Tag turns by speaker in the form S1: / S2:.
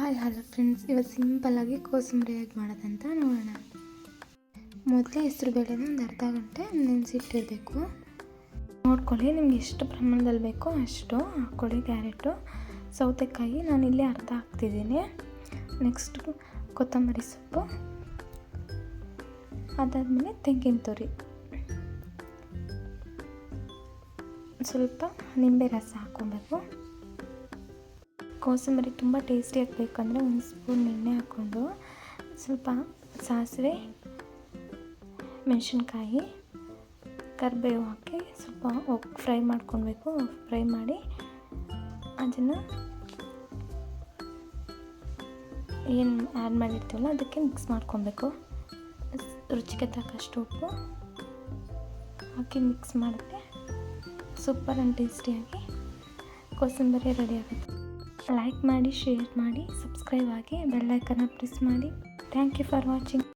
S1: Hi, hello friends. ಇವತ್ತು ಸಿಂಪಲ್ಲಾಗಿ ಕೋಸಂಬರಿ ಹೇಗೆ ಮಾಡೋದಂತ ನೋಡೋಣ. ಮೊದಲೇ ಹೆಸರು ಬೇಳೆನ ಒಂದು ಅರ್ಧ ಗಂಟೆ ನೆನೆಸಿಟ್ಟಿರಬೇಕು. ನೋಡ್ಕೊಳ್ಳಿ, ನಿಮ್ಗೆ ಎಷ್ಟು ಪ್ರಮಾಣದಲ್ಲಿ ಬೇಕೋ ಅಷ್ಟು ಹಾಕ್ಕೊಳ್ಳಿ ಕ್ಯಾರೆಟು. ಸೌತೆಕಾಯಿ ನಾನು ಇಲ್ಲೇ ಅರ್ಧ ಹಾಕ್ತಿದ್ದೀನಿ. ನೆಕ್ಸ್ಟ್ ಕೊತ್ತಂಬರಿ ಸೊಪ್ಪು. ಅದಾದಮೇಲೆ ತೆಂಗಿನ ತುರಿ. ಸ್ವಲ್ಪ ನಿಂಬೆ ರಸ ಹಾಕ್ಕೊಬೇಕು. ಕೋಸಂಬರಿ ತುಂಬ ಟೇಸ್ಟಿಯಾಗಿ ಬೇಕಂದರೆ ಒಂದು ಸ್ಪೂನ್ ಎಣ್ಣೆ ಹಾಕ್ಕೊಂಡು ಸ್ವಲ್ಪ ಸಾಸಿವೆ, ಮೆಣಸಿನ್ಕಾಯಿ, ಕರಿಬೇವು ಹಾಕಿ ಸ್ವಲ್ಪ ಫ್ರೈ ಮಾಡ್ಕೊಳ್ಬೇಕು. ಫ್ರೈ ಮಾಡಿ ಅದನ್ನು ಏನು ಆ್ಯಡ್ ಮಾಡಿರ್ತೀವಲ್ಲ ಅದಕ್ಕೆ ಮಿಕ್ಸ್ ಮಾಡ್ಕೊಬೇಕು ರುಚಿಗೆ ತಕ್ಕಷ್ಟು ಉಪ್ಪು ಹಾಕಿ ಮಿಕ್ಸ್ ಮಾಡಿದ್ರೆ ಸೂಪರ್ ಆ್ಯಂಡ್ ಟೇಸ್ಟಿಯಾಗಿ ಕೋಸಂಬರಿ ರೆಡಿ ಆಗುತ್ತೆ. ಲೈಕ್ ಮಾಡಿ ಶೇರ್ ಮಾಡಿ ಸಬ್ಸ್ಕ್ರೈಬ್ ಆಗಿ ಬೆಲ್ಲೈಕನ್ನ ಪ್ರೆಸ್ ಮಾಡಿ. Thank you for watching